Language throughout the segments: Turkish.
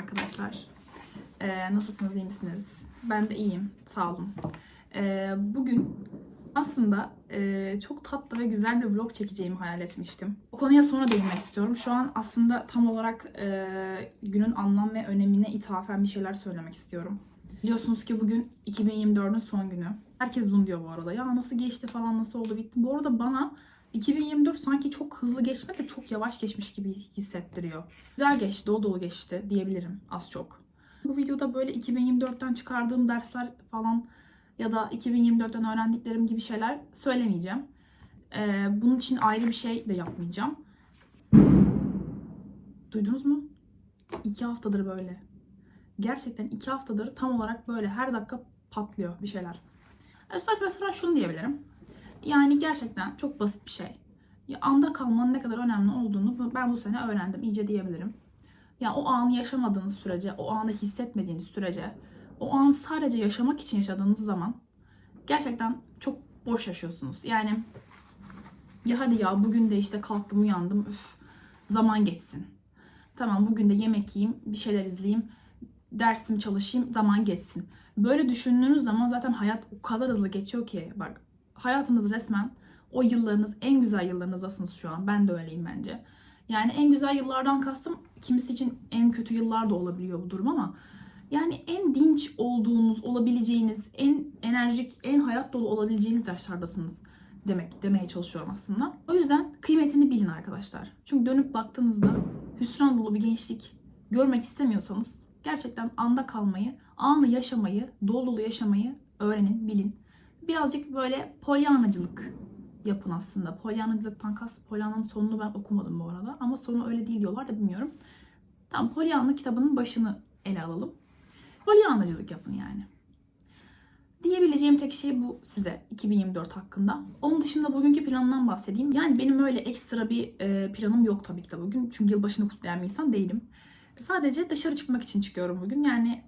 arkadaşlar. Ee, nasılsınız, iyi misiniz? Ben de iyiyim, sağ olun. Ee, bugün aslında e, çok tatlı ve güzel bir vlog çekeceğimi hayal etmiştim. O konuya sonra değinmek istiyorum. Şu an aslında tam olarak e, günün anlam ve önemine ithafen bir şeyler söylemek istiyorum. Biliyorsunuz ki bugün 2024'ün son günü. Herkes bunu diyor bu arada. Ya nasıl geçti falan, nasıl oldu bitti. Bu arada bana 2024 sanki çok hızlı geçmedi de çok yavaş geçmiş gibi hissettiriyor. Güzel geçti, dolu dolu geçti diyebilirim az çok. Bu videoda böyle 2024'ten çıkardığım dersler falan ya da 2024'ten öğrendiklerim gibi şeyler söylemeyeceğim. Ee, bunun için ayrı bir şey de yapmayacağım. Duydunuz mu? İki haftadır böyle. Gerçekten iki haftadır tam olarak böyle her dakika patlıyor bir şeyler. Sadece mesela şunu diyebilirim. Yani gerçekten çok basit bir şey. Ya anda kalmanın ne kadar önemli olduğunu ben bu sene öğrendim iyice diyebilirim. Ya o anı yaşamadığınız sürece, o anı hissetmediğiniz sürece, o anı sadece yaşamak için yaşadığınız zaman gerçekten çok boş yaşıyorsunuz. Yani ya hadi ya bugün de işte kalktım uyandım üf, zaman geçsin. Tamam bugün de yemek yiyeyim, bir şeyler izleyeyim, dersimi çalışayım, zaman geçsin. Böyle düşündüğünüz zaman zaten hayat o kadar hızlı geçiyor ki bak hayatınız resmen o yıllarınız en güzel yıllarınızdasınız şu an. Ben de öyleyim bence. Yani en güzel yıllardan kastım kimisi için en kötü yıllar da olabiliyor bu durum ama yani en dinç olduğunuz, olabileceğiniz, en enerjik, en hayat dolu olabileceğiniz yaşlardasınız demek demeye çalışıyorum aslında. O yüzden kıymetini bilin arkadaşlar. Çünkü dönüp baktığınızda hüsran dolu bir gençlik görmek istemiyorsanız gerçekten anda kalmayı, anı yaşamayı, dolu dolu yaşamayı öğrenin, bilin. Birazcık böyle polyanacılık yapın aslında. Polyanacılıktan kast, Polyana'nın sonunu ben okumadım bu arada. Ama sonu öyle değil diyorlar da bilmiyorum. Tam Pollyanna kitabının başını ele alalım. Polyanacılık yapın yani. Diyebileceğim tek şey bu size 2024 hakkında. Onun dışında bugünkü planımdan bahsedeyim. Yani benim öyle ekstra bir e, planım yok tabii ki de bugün. Çünkü yılbaşını kutlayan bir insan değilim. Sadece dışarı çıkmak için çıkıyorum bugün. Yani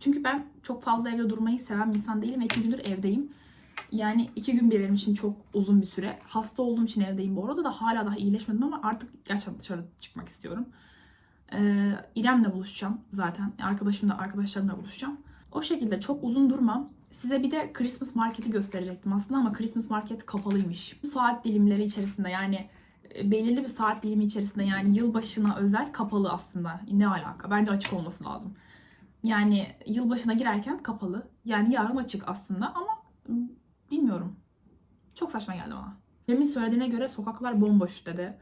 çünkü ben çok fazla evde durmayı seven bir insan değilim ve iki gündür evdeyim. Yani iki gün bile benim için çok uzun bir süre. Hasta olduğum için evdeyim bu arada da hala daha iyileşmedim ama artık gerçekten dışarı çıkmak istiyorum. Ee, İrem'le buluşacağım zaten. Arkadaşımla, arkadaşlarımla buluşacağım. O şekilde çok uzun durmam. Size bir de Christmas marketi gösterecektim aslında ama Christmas market kapalıymış. Saat dilimleri içerisinde yani e, belirli bir saat dilimi içerisinde yani yılbaşına özel kapalı aslında. Ne alaka? Bence açık olması lazım. Yani yılbaşına girerken kapalı. Yani yarın açık aslında ama bilmiyorum. Çok saçma geldi bana. Cem'in söylediğine göre sokaklar bomboş dedi.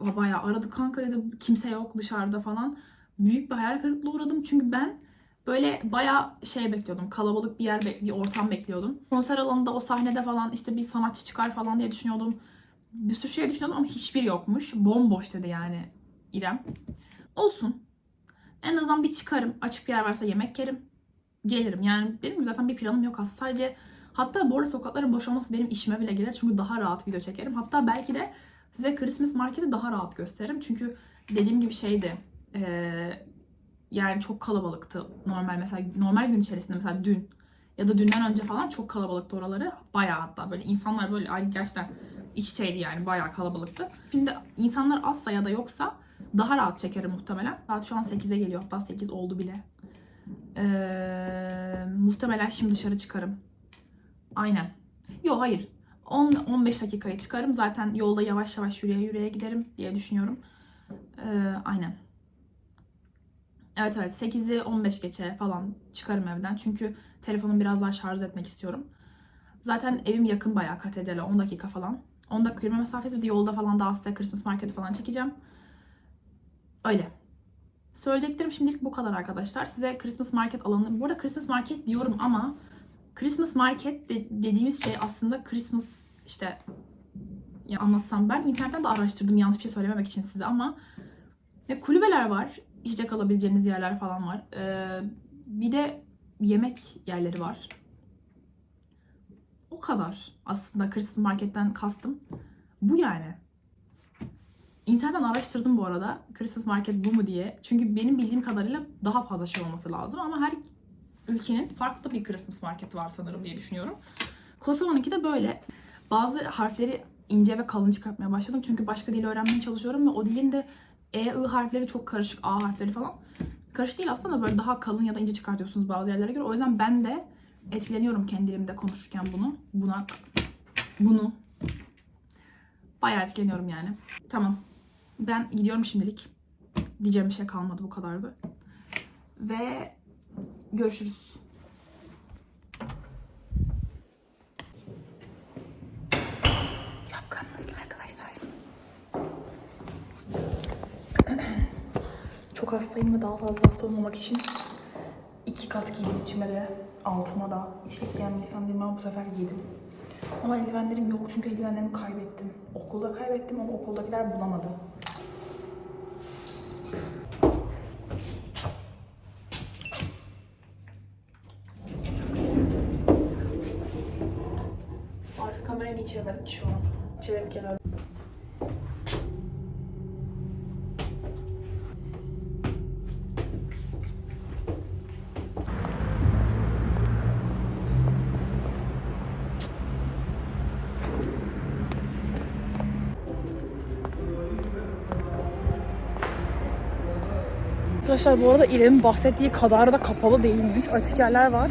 Bayağı aradı kanka dedi kimse yok dışarıda falan. Büyük bir hayal kırıklığı uğradım çünkü ben böyle bayağı şey bekliyordum. Kalabalık bir yer, bir ortam bekliyordum. Konser alanında o sahnede falan işte bir sanatçı çıkar falan diye düşünüyordum. Bir sürü şey düşünüyordum ama hiçbir yokmuş. Bomboş dedi yani İrem. Olsun. En azından bir çıkarım. Açık bir yer varsa yemek yerim. Gelirim. Yani benim zaten bir planım yok aslında. Sadece hatta bu arada sokakların boş olması benim işime bile gelir. Çünkü daha rahat video çekerim. Hatta belki de size Christmas marketi daha rahat gösteririm. Çünkü dediğim gibi şeydi. eee, yani çok kalabalıktı normal mesela normal gün içerisinde mesela dün ya da dünden önce falan çok kalabalıktı oraları. Bayağı hatta böyle insanlar böyle aynı gerçekten iç içeydi yani bayağı kalabalıktı. Şimdi insanlar azsa ya da yoksa daha rahat çekerim muhtemelen. Saat şu an 8'e geliyor hatta 8 oldu bile. Ee, muhtemelen şimdi dışarı çıkarım. Aynen. Yok hayır. 10-15 dakikaya çıkarım. Zaten yolda yavaş yavaş yürüye yürüye giderim diye düşünüyorum. Ee, aynen. Evet evet 8'i 15 geçe falan çıkarım evden. Çünkü telefonumu biraz daha şarj etmek istiyorum. Zaten evim yakın bayağı katedrale 10 dakika falan. 10 dakika yürüme mesafesi bir de yolda falan daha size Christmas market falan çekeceğim. Öyle. Söyleyeceklerim şimdilik bu kadar arkadaşlar. Size Christmas market alanı... Bu arada Christmas market diyorum ama Christmas market de- dediğimiz şey aslında Christmas işte ya anlatsam ben internetten de araştırdım yanlış bir şey söylememek için size ama ve kulübeler var. İçecek alabileceğiniz yerler falan var. Ee, bir de yemek yerleri var. O kadar aslında Christmas marketten kastım. Bu yani. İnternetten araştırdım bu arada. Christmas market bu mu diye. Çünkü benim bildiğim kadarıyla daha fazla şey olması lazım ama her ülkenin farklı bir Christmas marketi var sanırım diye düşünüyorum. Kosova'nınki de böyle. Bazı harfleri ince ve kalın çıkartmaya başladım. Çünkü başka dil öğrenmeye çalışıyorum ve o dilin de E, I harfleri çok karışık. A harfleri falan. karış değil aslında da böyle daha kalın ya da ince çıkartıyorsunuz bazı yerlere göre. O yüzden ben de etkileniyorum kendi dilimde konuşurken bunu. Buna bunu bayağı etkileniyorum yani. Tamam. Ben gidiyorum şimdilik. Diyeceğim bir şey kalmadı bu kadardı. Ve görüşürüz. Şapkam nasıl arkadaşlar? Çok hastayım ve daha fazla hasta olmamak için iki kat giydim içime de altıma da. İçlik giyen bir insan değilim ama bu sefer giydim. Ama eldivenlerim yok çünkü eldivenlerimi kaybettim. Okulda kaybettim ama okuldakiler bulamadı. Çevirmedik ki şu an? Çevirdik herhalde. Arkadaşlar bu arada İrem'in bahsettiği kadar da kapalı değilmiş. Açık yerler var.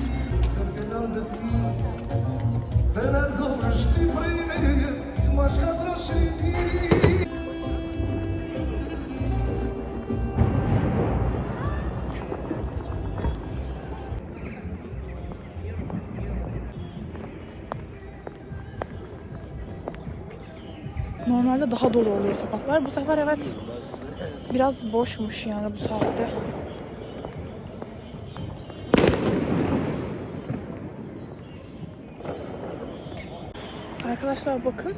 Normalde daha dolu oluyor sokaklar. Bu sefer evet biraz boşmuş yani bu saatte. Arkadaşlar bakın.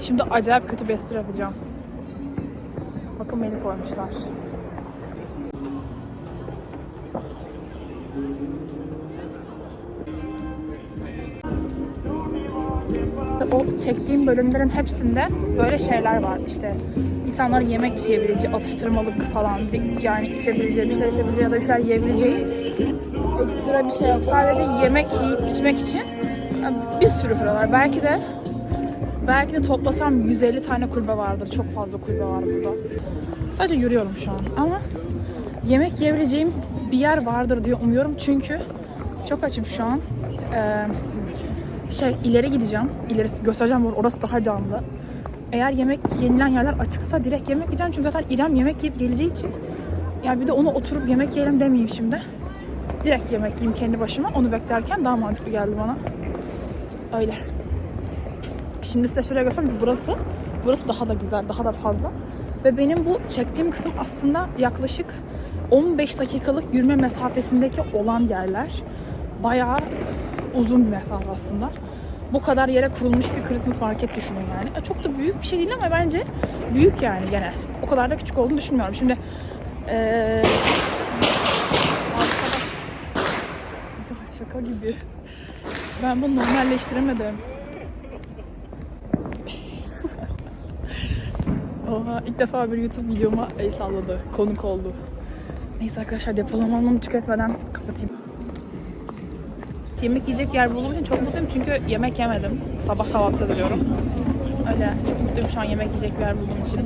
Şimdi acayip kötü bir espri yapacağım. Bakın beni koymuşlar. O çektiğim bölümlerin hepsinde böyle şeyler var işte. İnsanların yemek yiyebileceği, atıştırmalık falan yani içebileceği, bir şeyler içebileceği ya da bir şeyler yiyebileceği ekstra bir şey yok. Sadece yemek yiyip içmek için bir sürü var. Belki de belki de toplasam 150 tane kulübe vardır. Çok fazla kulübe var burada. Sadece yürüyorum şu an ama yemek yiyebileceğim bir yer vardır diye umuyorum çünkü çok açım şu an. Ee, şey ileri gideceğim. İlerisi göstereceğim orası daha canlı. Eğer yemek yenilen yerler açıksa direkt yemek yiyeceğim. Çünkü zaten İrem yemek yiyip geleceği için. Yani bir de onu oturup yemek yiyelim demeyeyim şimdi. Direkt yemek yiyeyim kendi başıma. Onu beklerken daha mantıklı geldi bana. Öyle. Şimdi size şuraya göstereyim. Burası, burası daha da güzel, daha da fazla. Ve benim bu çektiğim kısım aslında yaklaşık 15 dakikalık yürüme mesafesindeki olan yerler. Bayağı uzun bir mesafe aslında. Bu kadar yere kurulmuş bir Christmas market düşünün yani. Çok da büyük bir şey değil ama bence büyük yani gene. O kadar da küçük olduğunu düşünmüyorum. Şimdi ee, şaka gibi. Ben bunu normalleştiremedim. Oha ilk defa bir YouTube videoma el salladı. Konuk oldu. Neyse arkadaşlar depolamanımı tüketmeden kapatayım. Yemek yiyecek yer bulduğum için çok mutluyum çünkü yemek yemedim. Sabah kahvaltı ediyorum. Öyle çok mutluyum şu an yemek yiyecek yer bulduğum için.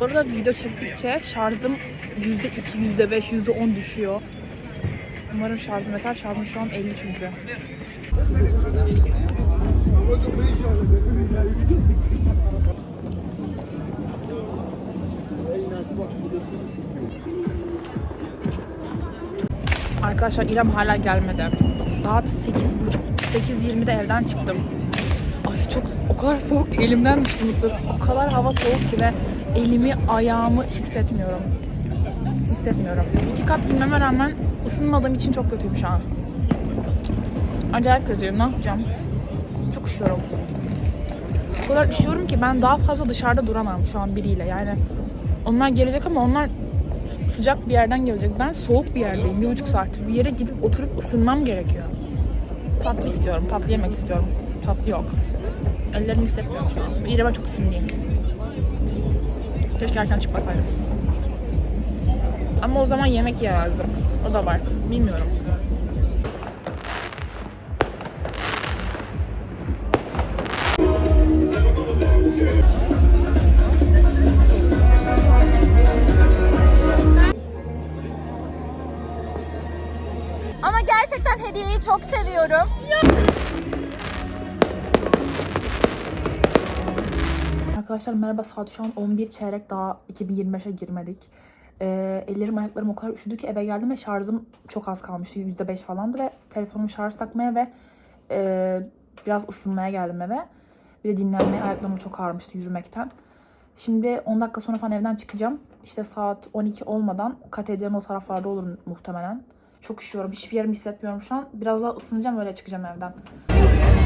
Bu arada video çektikçe şarjım %2, %5, %10 düşüyor. Umarım şarjım yeter. Şarjım şu an 50 çünkü. Arkadaşlar İrem hala gelmedi. Saat 8.30 8.20'de evden çıktım. Ay çok o kadar soğuk elimden düştü mısır. O kadar hava soğuk ki ve elimi ayağımı hissetmiyorum. Hissetmiyorum. İki kat girmeme rağmen ısınmadığım için çok kötüyüm şu an. Acayip kötüyüm. Ne yapacağım? Çok üşüyorum. O kadar üşüyorum ki ben daha fazla dışarıda duramam şu an biriyle. Yani onlar gelecek ama onlar sıcak bir yerden gelecek. Ben soğuk bir yerdeyim. Bir buçuk saat. Bir yere gidip oturup ısınmam gerekiyor. Tatlı istiyorum. Tatlı yemek istiyorum. Tatlı yok. Ellerimi hissetmiyorum şu an. Ben çok sinirliyim. Keşke erken çıkmasaydım. Ama o zaman yemek yiyemezdim. O da var. Bilmiyorum. Hediyeyi çok seviyorum. Arkadaşlar merhaba saat şu an 11 çeyrek daha 2025'e girmedik. Ee, ellerim ayaklarım o kadar üşüdü ki eve geldim ve şarjım çok az kalmıştı. %5 falandı ve telefonumu şarj takmaya ve e, biraz ısınmaya geldim eve. Bir de dinlenmeye ayaklarım çok ağrımıştı yürümekten. Şimdi 10 dakika sonra falan evden çıkacağım. İşte saat 12 olmadan katedralin o taraflarda olur muhtemelen. Çok üşüyorum. Hiçbir yerimi hissetmiyorum şu an. Biraz daha ısınacağım öyle çıkacağım evden. Arkadaşlar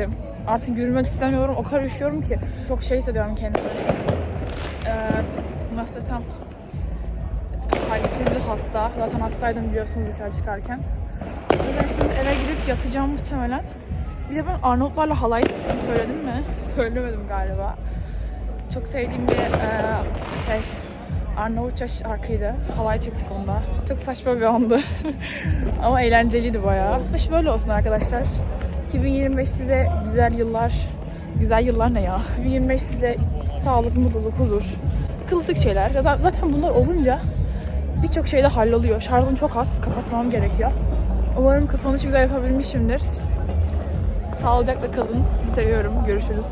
bittim. Artık yürümek istemiyorum. O kadar üşüyorum ki. Çok şey hissediyorum kendimi. Ee, nasıl desem halsiz ve hasta. Zaten hastaydım biliyorsunuz dışarı çıkarken. O yüzden şimdi eve gidip yatacağım muhtemelen. Bir de ben Arnavutlarla halay. Söyledim mi? Söylemedim galiba. Çok sevdiğim bir e, şey Arnavutça şarkıydı. Halay çektik onda. Çok saçma bir andı. Ama eğlenceliydi bayağı. Böyle olsun arkadaşlar. 2025 size güzel yıllar, güzel yıllar ne ya? 2025 size sağlık, mutluluk, huzur, kılıtık şeyler. Zaten bunlar olunca birçok şey de halloluyor. Şarjım çok az, kapatmam gerekiyor. Umarım kapanışı güzel yapabilmişimdir. Sağlıcakla kalın. Sizi seviyorum. Görüşürüz.